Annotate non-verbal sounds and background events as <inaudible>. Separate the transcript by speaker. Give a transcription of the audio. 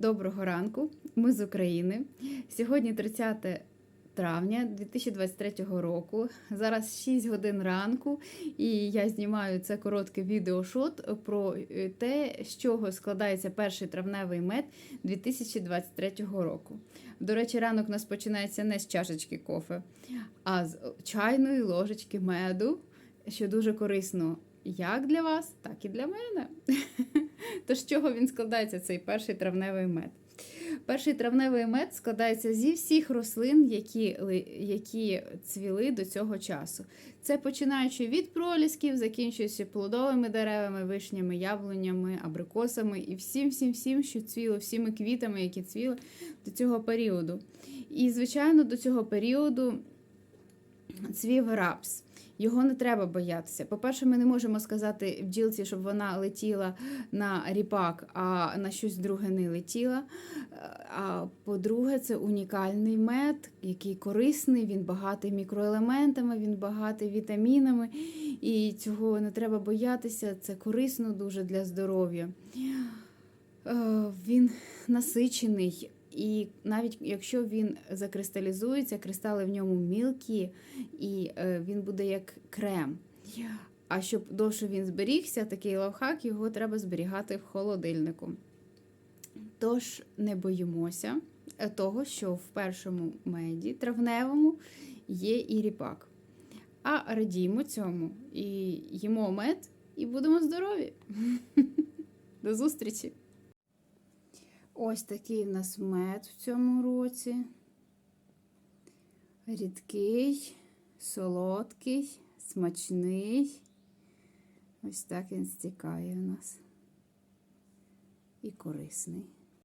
Speaker 1: Доброго ранку, ми з України. Сьогодні 30 травня 2023 року. Зараз 6 годин ранку, і я знімаю це коротке відеошот про е, те, з чого складається перший травневий мед 2023 року. До речі, ранок у нас починається не з чашечки кофе, а з чайної ложечки меду, що дуже корисно як для вас, так і для мене. <laughs> Тож з чого він складається, цей перший травневий мед? Перший травневий мед складається зі всіх рослин, які, які цвіли до цього часу. Це починаючи від пролісків, закінчуючи плодовими деревами, вишнями, яблунями, абрикосами і всім, всім, всім, що цвіло, всіми квітами, які цвіли до цього періоду. І, звичайно, до цього періоду цвів рапс. Його не треба боятися. По-перше, ми не можемо сказати бджілці, щоб вона летіла на ріпак, а на щось друге не летіла. А по-друге, це унікальний мед, який корисний, він багатий мікроелементами, він багатий вітамінами, і цього не треба боятися. Це корисно дуже для здоров'я. Е, Він насичений, і навіть якщо він закристалізується, кристали в ньому мілкі, і е, він буде як крем. А щоб довше він зберігся, такий лавхак, його треба зберігати в холодильнику. Тож не боїмося е, того, що в першому меді травневому є і ріпак. А радіємо цьому і їмо мед, і будемо здорові. <laughs> До зустрічі! Ось такий в нас мед в цьому році. Рідкий, солодкий, смачний. Ось так він стікає у нас. І корисний.